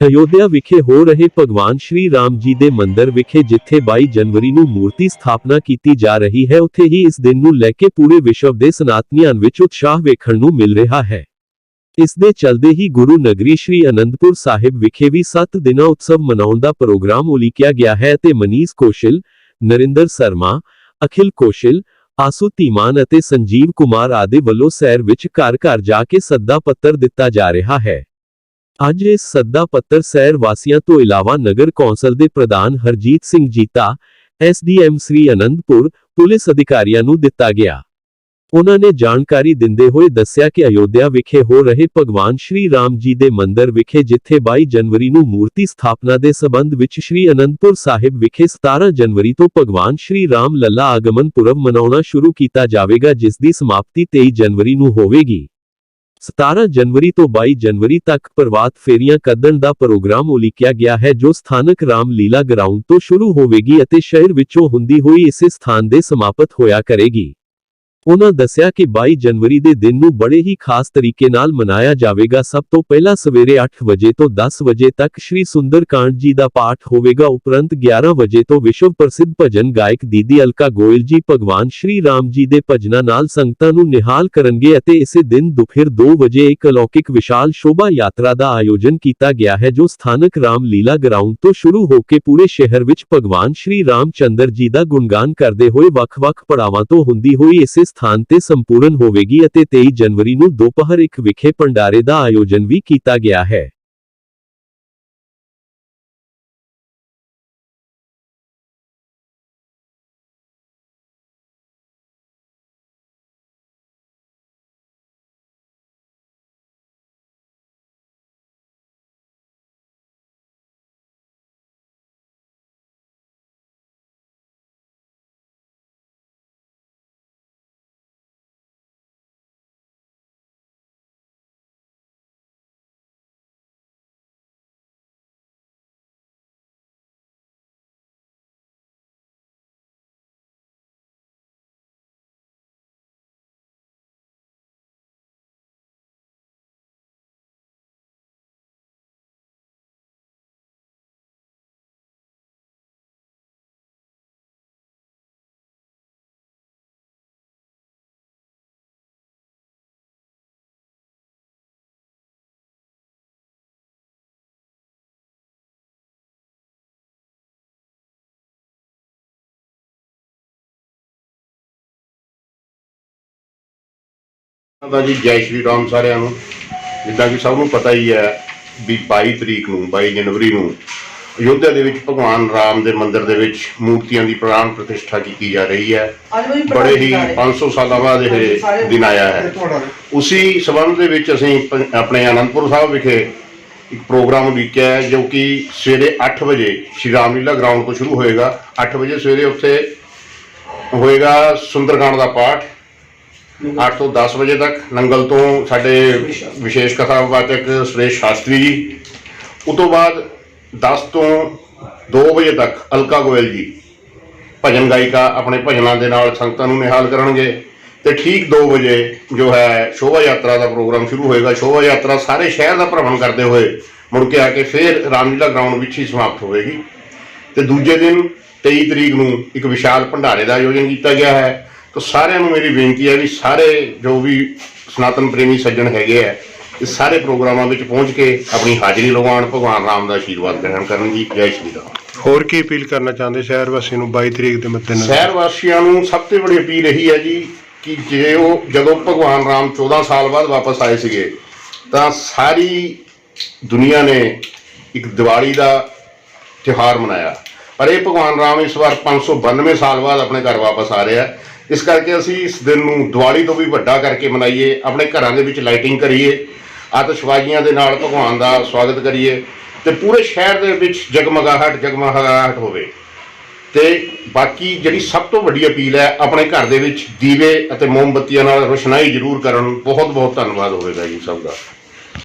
ਅਯੋਧਿਆ ਵਿਖੇ ਹੋ ਰਹੇ ਭਗਵਾਨ ਸ਼੍ਰੀ ਰਾਮ ਜੀ ਦੇ ਮੰਦਿਰ ਵਿਖੇ ਜਿੱਥੇ 22 ਜਨਵਰੀ ਨੂੰ ਮੂਰਤੀ ਸਥਾਪਨਾ ਕੀਤੀ ਜਾ ਰਹੀ ਹੈ, ਉੱਥੇ ਹੀ ਇਸ ਦਿਨ ਨੂੰ ਲੈ ਕੇ ਪੂਰੇ ਵਿਸ਼ਵ ਦੇ ਸਨਾਤਨੀਆਂ ਵਿੱਚ ਉਤਸ਼ਾਹ ਵੇਖਣ ਨੂੰ ਮਿਲ ਰਿਹਾ ਹੈ। ਇਸ ਦੇ ਚਲਦੇ ਹੀ ਗੁਰੂ ਨਗਰੀ ਸ਼੍ਰੀ ਅਨੰਦਪੁਰ ਸਾਹਿਬ ਵਿਖੇ ਵੀ 7 ਦਿਨਾਂ ਉਤਸਵ ਮਨਾਉਣ ਦਾ ਪ੍ਰੋਗਰਾਮ ਉਲੀਕਿਆ ਗਿਆ ਹੈ ਤੇ ਮਨੀਸ਼ ਕੋਸ਼ਲ, ਨਰਿੰਦਰ ਸ਼ਰਮਾ, ਅਖਿਲ ਕੋਸ਼ਲ, ਆਸੂ ਧੀਮਾਨ ਅਤੇ ਸੰਜੀਵ ਕੁਮਾਰ ਆਦਿ ਵੱਲੋਂ ਸੈਰ ਵਿੱਚ ਘਰ ਘਰ ਜਾ ਕੇ ਸੱਦਾ ਪੱਤਰ ਦਿੱਤਾ ਜਾ ਰਿਹਾ ਹੈ। ਅੱਜ ਇਸ ਸੱਦਾ ਪੱਤਰ ਸ਼ਹਿਰ ਵਾਸੀਆਂ ਤੋਂ ਇਲਾਵਾ ਨਗਰ ਕੌਂਸਲ ਦੇ ਪ੍ਰਧਾਨ ਹਰਜੀਤ ਸਿੰਘ ਜੀਤਾ ਐਸਡੀਐਮ ਸ੍ਰੀ ਅਨੰਦਪੁਰ ਪੁਲਿਸ ਅਧਿਕਾਰੀਆਂ ਨੂੰ ਦਿੱਤਾ ਗਿਆ। ਉਹਨਾਂ ਨੇ ਜਾਣਕਾਰੀ ਦਿੰਦੇ ਹੋਏ ਦੱਸਿਆ ਕਿ ਅਯੋਧਿਆ ਵਿਖੇ ਹੋ ਰਹੇ ਭਗਵਾਨ ਸ਼੍ਰੀ ਰਾਮ ਜੀ ਦੇ ਮੰਦਿਰ ਵਿਖੇ ਜਿੱਥੇ 22 ਜਨਵਰੀ ਨੂੰ ਮੂਰਤੀ ਸਥਾਪਨਾ ਦੇ ਸਬੰਧ ਵਿੱਚ ਸ਼੍ਰੀ ਅਨੰਦਪੁਰ ਸਾਹਿਬ ਵਿਖੇ 17 ਜਨਵਰੀ ਤੋਂ ਭਗਵਾਨ ਸ਼੍ਰੀ ਰਾਮ ਲੱਲਾ ਆਗਮਨ ਪੁਰਬ ਮਨਾਉਣਾ ਸ਼ੁਰੂ ਕੀਤਾ ਜਾਵੇਗਾ, ਜਿਸ ਦੀ ਸਮਾਪਤੀ 23 ਜਨਵਰੀ ਨੂੰ ਹੋਵੇਗੀ। 17 ਜਨਵਰੀ ਤੋਂ 22 ਜਨਵਰੀ ਤੱਕ ਪ੍ਰਵਾਤ ਫੇਰੀਆਂ ਕੱਢਣ ਦਾ ਪ੍ਰੋਗਰਾਮ ਉਲੀਕਿਆ ਗਿਆ ਹੈ, ਜੋ ਸਥਾਨਕ ਰਾਮ ਲੀਲਾ ਗਰਾਊਂਡ ਤੋਂ ਸ਼ੁਰੂ ਹੋਵੇਗੀ ਅਤੇ ਸ਼ਹਿਰ ਵਿੱਚੋਂ ਹੁੰਦੀ ਹੋਈ ਇਸੇ ਸਥਾਨ ਦੇ ਸਮਾਪਤ ਹੋਇਆ ਕਰੇਗੀ। ਉਹਨਾਂ ਦੱਸਿਆ ਕਿ 22 ਜਨਵਰੀ ਦੇ ਦਿਨ ਨੂੰ ਬੜੇ ਹੀ ਖਾਸ ਤਰੀਕੇ ਨਾਲ ਮਨਾਇਆ ਜਾਵੇਗਾ। ਸਭ ਤੋਂ ਪਹਿਲਾਂ ਸਵੇਰੇ 8 ਵਜੇ ਤੋਂ 10 ਵਜੇ ਤੱਕ ਸ਼੍ਰੀ ਸੁੰਦਰਕਾਂਡ ਜੀ ਦਾ ਪਾਠ ਹੋਵੇਗਾ। ਉਪਰੰਤ 11 ਵਜੇ ਤੋਂ ਵਿਸ਼ਵ ਪ੍ਰਸਿੱਧ ਭਜਨ ਗਾਇਕ ਦੀਦੀ ਅਲਕਾ ਗੋਇਲ ਜੀ ਭਗਵਾਨ ਸ਼੍ਰੀ ਰਾਮ ਜੀ ਦੇ ਭਜਨਾਂ ਨਾਲ ਸੰਗਤਾਂ ਨੂੰ ਨਿਹਾਲ ਕਰਨਗੇ ਅਤੇ ਇਸੇ ਦਿਨ ਦੁਪਹਿਰ 2 ਵਜੇ ਇੱਕ ਅਲੌਕਿਕ ਵਿਸ਼ਾਲ ਸ਼ੋਭਾ ਯਾਤਰਾ ਦਾ ਆਯੋਜਨ ਕੀਤਾ ਗਿਆ ਹੈ, ਜੋ ਸਥਾਨਕ ਰਾਮ ਲੀਲਾ ਗਰਾਊਂਡ ਤੋਂ ਸ਼ੁਰੂ ਹੋ ਕੇ ਪੂਰੇ ਸ਼ਹਿਰ ਵਿੱਚ ਭਗਵਾਨ ਸ਼੍ਰੀ ਰਾਮ ਚੰਦਰ ਜੀ ਦਾ ਗੁਣਗਾਨ ਕਰਦੇ ਹੋਏ ਵੱਖ-ਵੱਖ ਪੜਾਵਾਂ ਤੋਂ ਹੁੰਦੀ ਹੋਈ ਇਸੇ ਸਥਾਨ ਤੇ ਸੰਪੂਰਨ ਹੋਵੇਗੀ ਅਤੇ 23 ਜਨਵਰੀ ਨੂੰ ਦੁਪਹਿਰ 1 ਵਿਖੇ ਭੰਡਾਰੇ ਦਾ ਆਯੋਜਨ ਵੀ ਕੀਤਾ ਗਿਆ ਹੈ। ਦਾ ਜੀ ਜੈ ਸ਼੍ਰੀ ਰਾਮ ਸਾਰਿਆਂ ਨੂੰ। ਜਿੱਦਾਂ ਕਿ ਸਭ ਨੂੰ ਪਤਾ ਹੀ ਹੈ ਵੀ 22 ਤਰੀਕ ਨੂੰ 22 ਜਨਵਰੀ ਨੂੰ ਅਯੋਧਿਆ ਦੇ ਵਿੱਚ ਭਗਵਾਨ ਰਾਮ ਦੇ ਮੰਦਿਰ ਦੇ ਵਿੱਚ ਮੂਰਤੀਆਂ ਦੀ ਪ੍ਰਾਣ ਪ੍ਰਤਿਸ਼ਠਾ ਕੀਤੀ ਜਾ ਰਹੀ ਹੈ। ਬੜੇ ਹੀ 500 ਸਾਲਾਂ ਬਾਅਦ ਇਹ ਦਿਨ ਆਇਆ ਹੈ। ਉਸੇ ਸਬੰਧ ਦੇ ਵਿੱਚ ਅਸੀਂ ਆਪਣੇ ਅਨੰਦਪੁਰ ਸਾਹਿਬ ਵਿਖੇ ਇੱਕ ਪ੍ਰੋਗਰਾਮ ਉਲੀਕਿਆ ਹੈ ਜੋ ਕਿ ਸਵੇਰੇ 8 ਵਜੇ ਸ਼੍ਰੀ ਰਾਮਲੀਲਾ ਗਰਾਊਂਡ ਤੋਂ ਸ਼ੁਰੂ ਹੋਏਗਾ। 8 ਵਜੇ ਸਵੇਰੇ ਉੱਥੇ ਹੋਏਗਾ ਸੁੰਦਰਕਾਂਡ ਦਾ ਪਾਠ। 8 ਤੋਂ 10 ਵਜੇ ਤੱਕ ਨੰਗਲ ਤੋਂ ਸਾਡੇ ਵਿਸ਼ੇਸ਼ ਕਥਾਵਾਚਕ ਸੁਰੇਸ਼ ਸ਼ਾਸਤਰੀ ਜੀ। ਉਸ ਤੋਂ ਬਾਅਦ 10 ਤੋਂ 2 ਵਜੇ ਤੱਕ ਅਲਕਾ ਗੋਇਲ ਜੀ, ਭਜਨ ਗਾਇਕਾ ਆਪਣੇ ਭਜਨਾਂ ਦੇ ਨਾਲ ਸੰਗਤਾਂ ਨੂੰ ਨਿਹਾਲ ਕਰਨਗੇ। ਤੇ ਠੀਕ 2 ਵਜੇ ਜੋ ਹੈ ਸ਼ੋਭਾ ਯਾਤਰਾ ਦਾ ਪ੍ਰੋਗਰਾਮ ਸ਼ੁਰੂ ਹੋਏਗਾ। ਸ਼ੋਭਾ ਯਾਤਰਾ ਸਾਰੇ ਸ਼ਹਿਰ ਦਾ ਭ੍ਰਮਣ ਕਰਦੇ ਹੋਏ ਮੁੜ ਕੇ ਆ ਕੇ ਫਿਰ ਰਾਮਲੀਲਾ ਗਰਾਊਂਡ ਵਿੱਚ ਹੀ ਸਮਾਪਤ ਹੋਵੇਗੀ। ਤੇ ਦੂਜੇ ਦਿਨ 23 ਤਰੀਕ ਨੂੰ ਇੱਕ ਵਿਸ਼ਾਲ ਭੰਡਾਰੇ ਦਾ ਆਯੋਜਨ ਕੀਤਾ ਗਿਆ ਹੈ। ਤਾਂ ਸਾਰਿਆਂ ਨੂੰ ਮੇਰੀ ਬੇਨਤੀ ਹੈ ਵੀ ਸਾਰੇ ਜੋ ਵੀ ਸਨਾਤਨ ਪ੍ਰੇਮੀ ਸੱਜਣ ਹੈਗੇ ਆ ਇਹ ਸਾਰੇ ਪ੍ਰੋਗਰਾਮਾਂ ਵਿੱਚ ਪਹੁੰਚ ਕੇ ਆਪਣੀ ਹਾਜ਼ਰੀ ਲਗਾਉਣ ਭਗਵਾਨ ਰਾਮ ਦਾ ਆਸ਼ੀਰਵਾਦ ਗ੍ਰਹਿਣ ਕਰਨ ਜੀ। ਜੈ ਸ਼੍ਰੀ ਰਾਮ। ਹੋਰ ਕੀ ਅਪੀਲ ਕਰਨਾ ਚਾਹੁੰਦੇ? ਸ਼ਹਿਰ ਵਾਸੀ ਨੂੰ 22 ਤਰੀਕ ਦੇ ਮੱਦੇਨਜ਼ਰ। ਸ਼ਹਿਰ ਵਾਸੀਆਂ ਨੂੰ ਸਭ ਤੋਂ ਬੜੀ ਅਪੀਲ ਇਹੀ ਹੈ ਜੀ ਕਿ ਜੇ ਉਹ ਜਦੋਂ ਭਗਵਾਨ ਰਾਮ 14 ਸਾਲ ਬਾਅਦ ਵਾਪਸ ਆਏ ਸੀਗੇ ਤਾਂ ਸਾਰੀ ਦੁਨੀਆ ਨੇ ਇੱਕ ਦੀਵਾਲੀ ਦਾ ਤਿਉਹਾਰ ਮਨਾਇਆ। ਪਰ ਇਹ ਭਗਵਾਨ ਰਾਮ ਇਸ ਵਾਰ 592 ਸਾਲ ਬਾਅਦ ਆਪਣੇ ਘਰ ਵਾਪਸ ਆ ਰਿਹਾ। ਹੈ ਇਸ ਕਰਕੇ ਅਸੀਂ ਇਸ ਦਿਨ ਨੂੰ ਦੀਵਾਲੀ ਤੋਂ ਵੀ ਵੱਡਾ ਕਰਕੇ ਮਨਾਈਏ, ਆਪਣੇ ਘਰਾਂ ਦੇ ਵਿੱਚ ਲਾਈਟਿੰਗ ਕਰੀਏ, ਆਤਿਸ਼ਬਾਜ਼ੀਆਂ ਦੇ ਨਾਲ ਭਗਵਾਨ ਦਾ ਸਵਾਗਤ ਕਰੀਏ ਤੇ ਪੂਰੇ ਸ਼ਹਿਰ ਦੇ ਵਿੱਚ ਜਗਮਗਾਹਟ ਜਗਮਗਾਹਟ ਹੋਵੇ। ਤੇ ਬਾਕੀ ਜਿਹੜੀ ਸਭ ਤੋਂ ਵੱਡੀ ਅਪੀਲ ਹੈ, ਆਪਣੇ ਘਰ ਦੇ ਵਿੱਚ ਦੀਵੇ ਅਤੇ ਮੋਮਬੱਤੀਆਂ ਨਾਲ ਰੋਸ਼ਨਾਈ ਜ਼ਰੂਰ ਕਰਨ। ਬਹੁਤ ਬਹੁਤ ਧੰਨਵਾਦ ਹੋਵੇਗਾ ਜੀ ਸਭ ਦਾ।